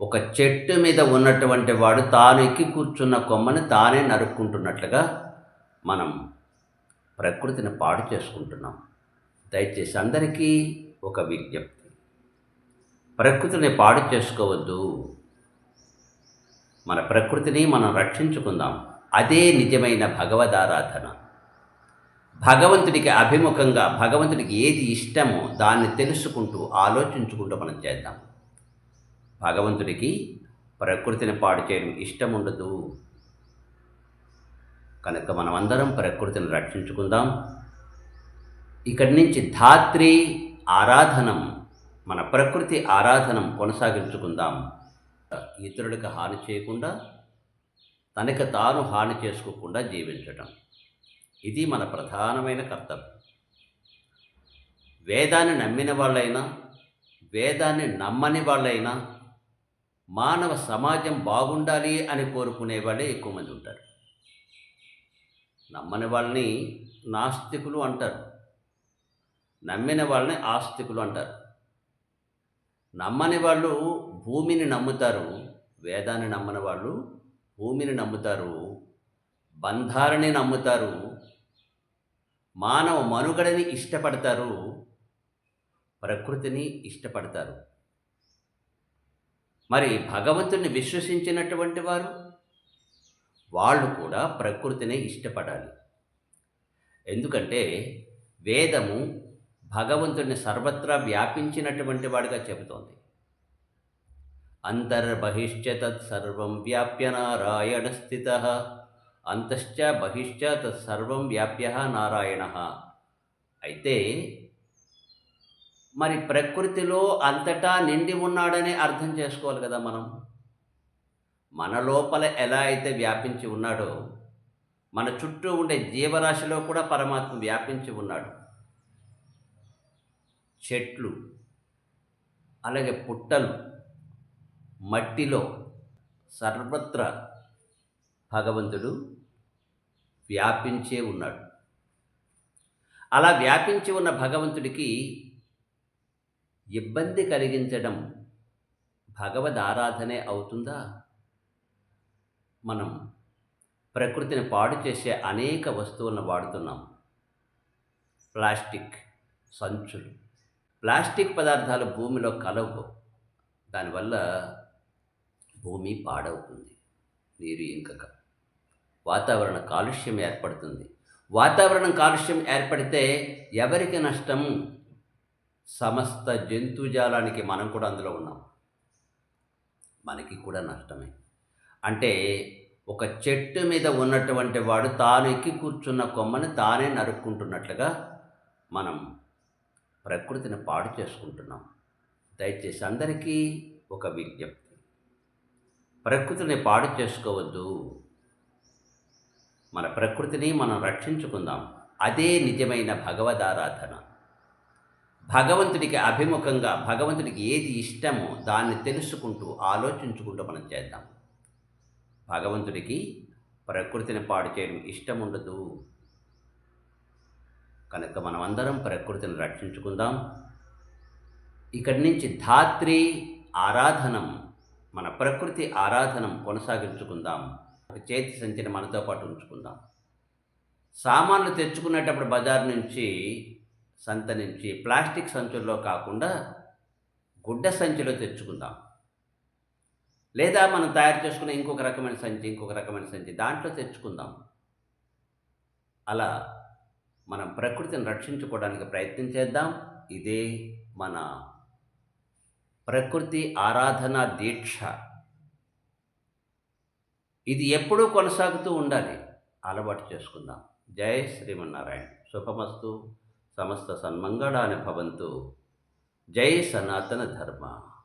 ఒక చెట్టు మీద ఉన్నటువంటి వాడు తాను ఎక్కి కూర్చున్న కొమ్మని తానే నరుక్కుంటున్నట్లుగా మనం ప్రకృతిని పాడు చేసుకుంటున్నాం. దయచేసి అందరికీ ఒక విజ్ఞప్తి. ప్రకృతిని పాడు చేసుకోవద్దు. మన ప్రకృతిని మనం రక్షించుకుందాం. అదే నిజమైన భగవదారాధన. భగవంతుడికి అభిముఖంగా భగవంతుడికి ఏది ఇష్టమో దాన్ని తెలుసుకుంటూ ఆలోచించుకుంటూ మనం చేద్దాం. భగవంతుడికి ప్రకృతిని పాడు చేయడం ఇష్టం ఉండదు కనుక మనమందరం ప్రకృతిని రక్షించుకుందాం. ఇక్కడి నుంచి ధాత్రి ఆరాధనం మన ప్రకృతి ఆరాధనం కొనసాగించుకుందాం. ఇతరులకు హాని చేయకుండా తనకు తాను హాని చేసుకోకుండా జీవించటం. ఇది మన ప్రధానమైన కర్తవ్యం. వేదాన్ని నమ్మిన వాళ్ళైనా వేదాన్ని నమ్మని వాళ్ళైనా మానవ సమాజం బాగుండాలి అని కోరుకునే వాళ్ళే ఎక్కువ మంది ఉంటారు. నమ్మని వాళ్ళని నాస్తికులు అంటారు. నమ్మిన వాళ్ళని ఆస్తికులు అంటారు. నమ్మని వాళ్ళు భూమిని నమ్ముతారు వేదాన్ని నమ్మని వాళ్ళు భూమిని నమ్ముతారు బంధాలని నమ్ముతారు మానవ మనుగడని ఇష్టపడతారు ప్రకృతిని ఇష్టపడతారు. మరి భగవంతుని విశ్వసించినటువంటి వారు? వాళ్ళు కూడా ప్రకృతిని ఇష్టపడాలి. ఎందుకంటే వేదము భగవంతుడిని సర్వత్రా వ్యాపించినటువంటి వాడిగా చెబుతోంది. అంతర్బహిష్ట తత్సర్వం వ్యాప్య నారాయణ స్థిత అంతశ్చ బహిశ్చ తత్సర్వం వ్యాప్య నారాయణ. అయితే మరి ప్రకృతిలో అంతటా నిండి ఉన్నాడని అర్థం చేసుకోవాలి కదా మనం. మన లోపల ఎలా అయితే వ్యాపించి ఉన్నాడో మన చుట్టూ ఉండే జీవరాశిలో కూడా పరమాత్మ వ్యాపించి ఉన్నాడు. చెట్లు అలాగే పుట్టలు మట్టిలో సర్వత్రా భగవంతుడు వ్యాపించే ఉన్నాడు. అలా వ్యాపించి ఉన్న భగవంతుడికి ఇబ్బంది కలిగించడం భగవద్ ఆరాధనే అవుతుందా? మనం ప్రకృతిని పాడు చేసే అనేక వస్తువులను వాడుతున్నాం. ప్లాస్టిక్ సంచులు. ప్లాస్టిక్ పదార్థాలు భూమిలో కలవు. దానివల్ల భూమి పాడవుతుంది. నీరు ఇంకక. వాతావరణ కాలుష్యం ఏర్పడుతుంది. వాతావరణం కాలుష్యం ఏర్పడితే ఎవరికి నష్టం? సమస్త జంతుజాలానికి మనం కూడా అందులో ఉన్నాం. మనకి కూడా నష్టమే. అంటే ఒక చెట్టు మీద ఉన్నటువంటి వాడు తాను ఎక్కి కూర్చున్న కొమ్మని తానే నరుక్కుంటున్నట్లుగా మనం ప్రకృతిని పాడు చేసుకుంటున్నాం. దయచేసి అందరికీ ఒక విజ్ఞప్తి. ప్రకృతిని పాడు చేసుకోవద్దు. మన ప్రకృతిని మనం రక్షించుకుందాం. అదే నిజమైన భగవదారాధన. భగవంతుడికి అభిముఖంగా భగవంతుడికి ఏది ఇష్టమో దాన్ని తెలుసుకుంటూ ఆలోచించుకుంటూ మనం చేద్దాం. భగవంతుడికి ప్రకృతిని పాడు చేయడం ఇష్టం ఉండదు కనుక మనమందరం ప్రకృతిని రక్షించుకుందాం. ఇక్కడి నుంచి ధాత్రి ఆరాధనం మన ప్రకృతి ఆరాధనం కొనసాగించుకుందాం. ఒక చేతి సంచిని మనతో పాటు ఉంచుకుందాం. సామాన్లు తెచ్చుకునేటప్పుడు బజార్ నుంచి సంత నుంచి ప్లాస్టిక్ సంచుల్లో కాకుండా గుడ్డ సంచిలో తెచ్చుకుందాం. లేదా మనం తయారు చేసుకునే ఇంకొక రకమైన సంచి ఇంకొక రకమైన సంచి దాంట్లో తెచ్చుకుందాం. అలా మనం ప్రకృతిని రక్షించుకోవడానికి ప్రయత్నం చేద్దాం. ఇదే మన ప్రకృతి ఆరాధన దీక్ష. ఇది ఎప్పుడూ కొనసాగుతూ ఉండాలి. అలవాటు చేసుకుందాం. జై శ్రీమన్నారాయణ. శుభమస్తు. ಸಮಸ್ತ ಸನ್ಮಂಗಳಾನೆ ಭವಂತು. ಜೈ ಸನಾತನ ಧರ್ಮ.